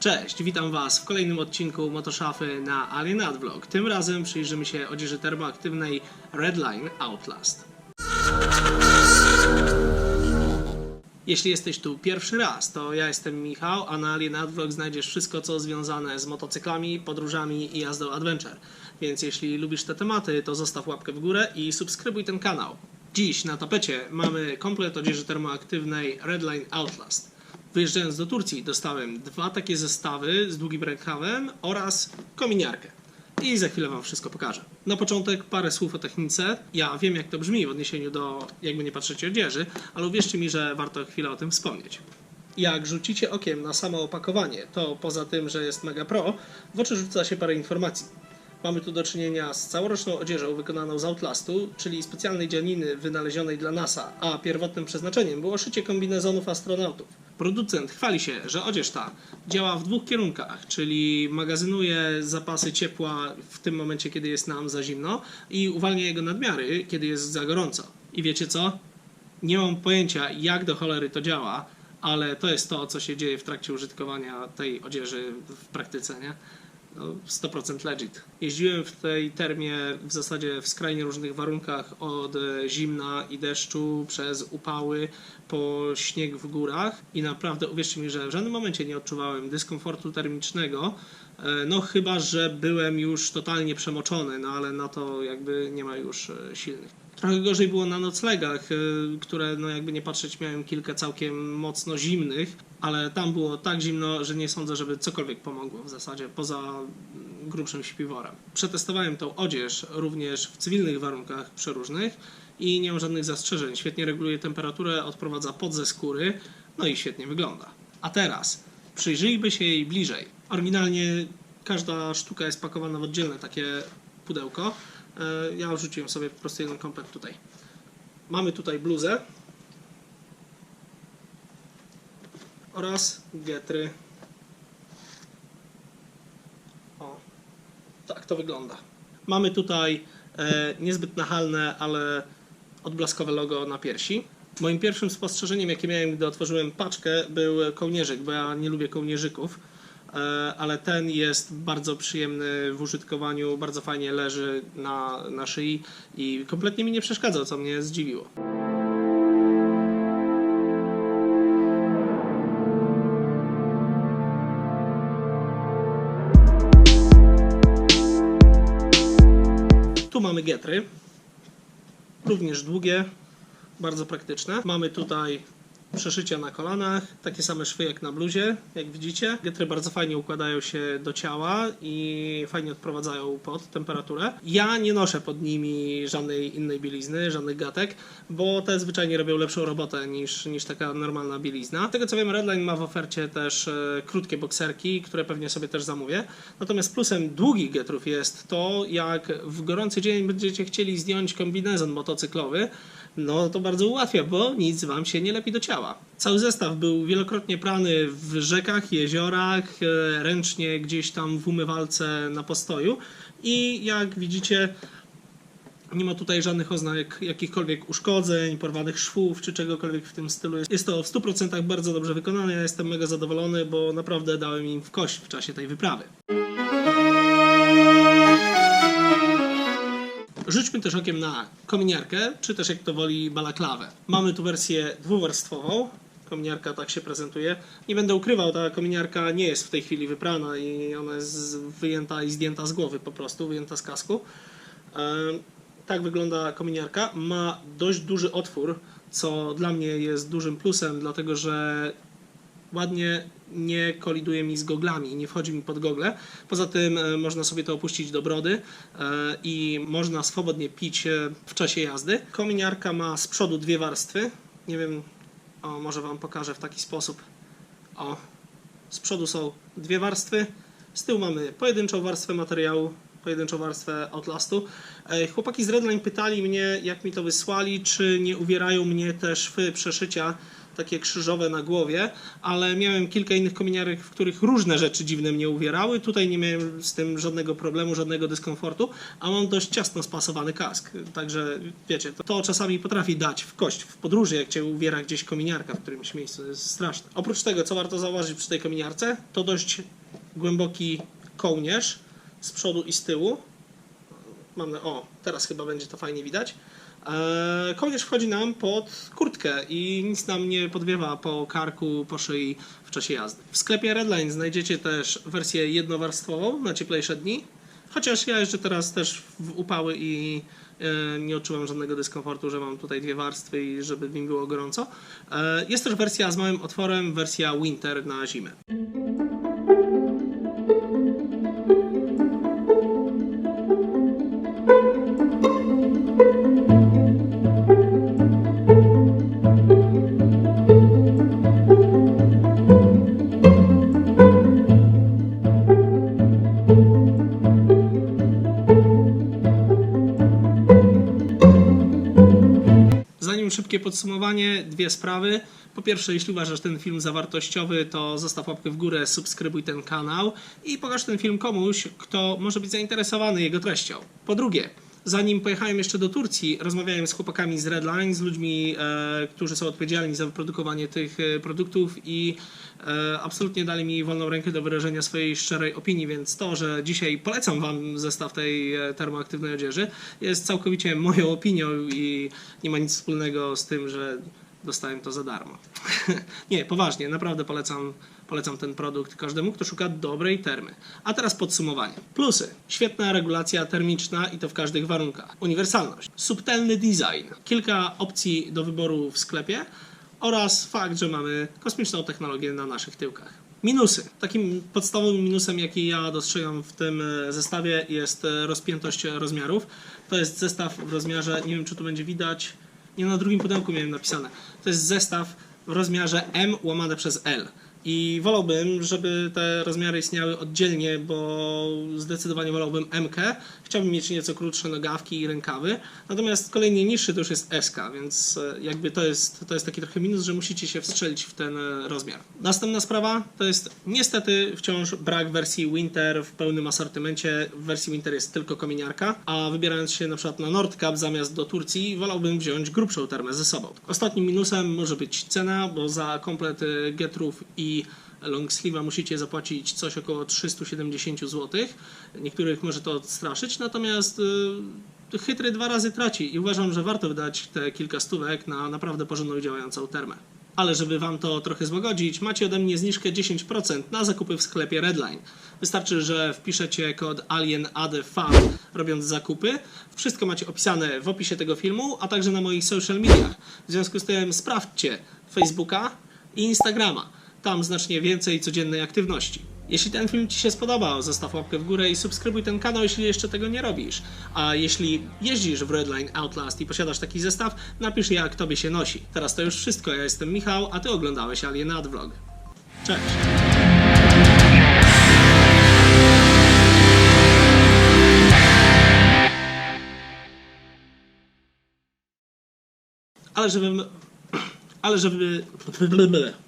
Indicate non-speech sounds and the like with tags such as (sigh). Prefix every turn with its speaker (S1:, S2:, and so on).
S1: Cześć, witam Was w kolejnym odcinku Motoszafy na Alien Advlog. Tym razem przyjrzymy się odzieży termoaktywnej Redline Outlast. Jeśli jesteś tu pierwszy raz, to ja jestem Michał, a na Alien Advlog znajdziesz wszystko, co związane z motocyklami, podróżami i jazdą adventure. Więc jeśli lubisz te tematy, to zostaw łapkę w górę i subskrybuj ten kanał. Dziś na tapecie mamy komplet odzieży termoaktywnej Redline Outlast. Wyjeżdżając do Turcji dostałem dwa takie zestawy z długim rękawem oraz kominiarkę. I za chwilę Wam wszystko pokażę. Na początek parę słów o technice. Ja wiem jak to brzmi w odniesieniu do, jakby nie patrzeć odzieży, ale uwierzcie mi, że warto chwilę o tym wspomnieć. Jak rzucicie okiem na samo opakowanie, to poza tym, że jest mega pro, w oczy rzuca się parę informacji. Mamy tu do czynienia z całoroczną odzieżą wykonaną z Outlastu, czyli specjalnej dzianiny wynalezionej dla NASA, a pierwotnym przeznaczeniem było szycie kombinezonów astronautów. Producent chwali się, że odzież ta działa w dwóch kierunkach, czyli magazynuje zapasy ciepła w tym momencie, kiedy jest nam za zimno i uwalnia jego nadmiary, kiedy jest za gorąco. I wiecie co? Nie mam pojęcia, jak do cholery to działa, ale to jest to, co się dzieje w trakcie użytkowania tej odzieży w praktyce, nie? No, 100% legit. Jeździłem w tej termie w zasadzie w skrajnie różnych warunkach, od zimna i deszczu, przez upały, po śnieg w górach i naprawdę uwierzcie mi, że w żadnym momencie nie odczuwałem dyskomfortu termicznego, no chyba, że byłem już totalnie przemoczony, no ale na to jakby nie ma już e, silnych. Trochę gorzej było na noclegach, y, które no jakby nie patrzeć miałem kilka całkiem mocno zimnych, ale tam było tak zimno, że nie sądzę, żeby cokolwiek pomogło w zasadzie poza grubszym śpiworem. Przetestowałem tą odzież również w cywilnych warunkach przeróżnych i nie mam żadnych zastrzeżeń. Świetnie reguluje temperaturę, odprowadza pot ze skóry, no i świetnie wygląda. A teraz przyjrzyjmy się jej bliżej. Oryginalnie każda sztuka jest pakowana w oddzielne takie pudełko. E, Ja wrzuciłem sobie po prostu jeden komplet tutaj. Mamy tutaj bluzę oraz getry. O, tak to wygląda. Mamy tutaj e, niezbyt nachalne, ale odblaskowe logo na piersi. Moim pierwszym spostrzeżeniem, jakie miałem, gdy otworzyłem paczkę, był kołnierzyk, bo ja nie lubię kołnierzyków, ale ten jest bardzo przyjemny w użytkowaniu, bardzo fajnie leży na, na szyi i kompletnie mi nie przeszkadzał, co mnie zdziwiło. Tu mamy getry, również długie, bardzo praktyczne. Mamy tutaj przeszycia na kolanach, takie same szwy jak na bluzie, jak widzicie. Getry bardzo fajnie układają się do ciała i fajnie odprowadzają pod temperaturę. Ja nie noszę pod nimi żadnej innej bielizny, żadnych gatek, bo te zwyczajnie robią lepszą robotę niż, niż taka normalna bielizna. Z tego co wiem, Redline ma w ofercie też e, krótkie bokserki, które pewnie sobie też zamówię. Natomiast plusem długich getrów jest to, jak w gorący dzień będziecie chcieli zdjąć kombinezon motocyklowy, no to bardzo ułatwia, bo nic wam się nie lepi do ciała. Cały zestaw był wielokrotnie prany w rzekach, jeziorach, e, ręcznie gdzieś tam w umywalce na postoju i jak widzicie nie ma tutaj żadnych oznak jakichkolwiek uszkodzeń, porwanych szwów czy czegokolwiek w tym stylu. Jest to w 100% bardzo dobrze wykonane. Ja jestem mega zadowolony, bo naprawdę dałem im w kość w czasie tej wyprawy. Rzućmy też okiem na kominiarkę, czy też jak to woli balaklawę. Mamy tu wersję dwuwarstwową. Kominiarka tak się prezentuje. Nie będę ukrywał, ta kominiarka nie jest w tej chwili wyprana i ona jest wyjęta i zdjęta z głowy po prostu, wyjęta z kasku. Tak wygląda kominiarka. Ma dość duży otwór, co dla mnie jest dużym plusem, dlatego że ładnie nie koliduje mi z goglami, nie wchodzi mi pod gogle. Poza tym e, można sobie to opuścić do brody e, i można swobodnie pić e, w czasie jazdy. Kominiarka ma z przodu dwie warstwy. Nie wiem, o, może Wam pokażę w taki sposób. O, z przodu są dwie warstwy, z tyłu mamy pojedynczą warstwę materiału, pojedynczą warstwę Outlastu. Chłopaki z Redline pytali mnie, jak mi to wysłali, czy nie uwierają mnie te szwy przeszycia takie krzyżowe na głowie, ale miałem kilka innych kominiarek, w których różne rzeczy dziwne mnie uwierały. Tutaj nie miałem z tym żadnego problemu, żadnego dyskomfortu, a mam dość ciasno spasowany kask. Także wiecie, to, to czasami potrafi dać w kość w podróży, jak cię uwiera gdzieś kominiarka w którymś miejscu. To jest straszne. Oprócz tego, co warto zauważyć przy tej kominiarce, to dość głęboki kołnierz z przodu i z tyłu. Mam na, o, teraz chyba będzie to fajnie widać. Eee, kołnierz wchodzi nam pod kurtkę i nic nam nie podwiewa po karku, po szyi w czasie jazdy. W sklepie Redline znajdziecie też wersję jednowarstwową na cieplejsze dni. Chociaż ja jeszcze teraz też w upały i e, nie odczuwam żadnego dyskomfortu, że mam tutaj dwie warstwy i żeby mi było gorąco. E, jest też wersja z małym otworem, wersja winter na zimę. Szybkie podsumowanie, dwie sprawy. Po pierwsze, jeśli uważasz ten film za wartościowy, to zostaw łapkę w górę, subskrybuj ten kanał i pokaż ten film komuś, kto może być zainteresowany jego treścią. Po drugie, zanim pojechałem jeszcze do Turcji, rozmawiałem z chłopakami z Redline, z ludźmi, e, którzy są odpowiedzialni za wyprodukowanie tych e, produktów i e, absolutnie dali mi wolną rękę do wyrażenia swojej szczerej opinii, więc to, że dzisiaj polecam Wam zestaw tej e, termoaktywnej odzieży, jest całkowicie moją opinią i nie ma nic wspólnego z tym, że dostałem to za darmo. (laughs) nie, poważnie, naprawdę polecam, polecam ten produkt każdemu, kto szuka dobrej termy. A teraz podsumowanie. Plusy. Świetna regulacja termiczna i to w każdych warunkach. Uniwersalność. Subtelny design. Kilka opcji do wyboru w sklepie oraz fakt, że mamy kosmiczną technologię na naszych tyłkach. Minusy. Takim podstawowym minusem, jaki ja dostrzegam w tym e, zestawie, jest e, rozpiętość rozmiarów. To jest zestaw w rozmiarze, nie wiem czy tu będzie widać, nie na drugim pudełku miałem napisane. To jest zestaw w rozmiarze M łamane przez L. I wolałbym, żeby te rozmiary istniały oddzielnie, bo zdecydowanie wolałbym MK. Chciałbym mieć nieco krótsze nogawki i rękawy. Natomiast kolejny niższy to już jest SK, więc e, jakby to jest, to jest taki trochę minus, że musicie się wstrzelić w ten e, rozmiar. Następna sprawa to jest niestety wciąż brak wersji Winter w pełnym asortymencie. W wersji Winter jest tylko kominiarka, a wybierając się na przykład na Nordcap zamiast do Turcji, wolałbym wziąć grubszą termę ze sobą. Ostatnim minusem może być cena, bo za komplet e, getrów i long sleeve'a musicie zapłacić coś około 370 zł. Niektórych może to odstraszyć, natomiast y, chytry dwa razy traci i uważam, że warto wydać te kilka stówek na naprawdę porządną działającą termę. Ale żeby Wam to trochę złagodzić, macie ode mnie zniżkę 10% na zakupy w sklepie Redline. Wystarczy, że wpiszecie kod AlienADV robiąc zakupy. Wszystko macie opisane w opisie tego filmu, a także na moich social mediach. W związku z tym sprawdźcie Facebooka i Instagrama. Tam znacznie więcej codziennej aktywności. Jeśli ten film Ci się spodobał, zostaw łapkę w górę i subskrybuj ten kanał, jeśli jeszcze tego nie robisz. A jeśli jeździsz w Redline Outlast i posiadasz taki zestaw, napisz jak Tobie się nosi. Teraz to już wszystko, ja jestem Michał, a Ty oglądałeś Alienad Vlog. Cześć! Ale żebym... (clears throat) Ale żeby... (clears throat)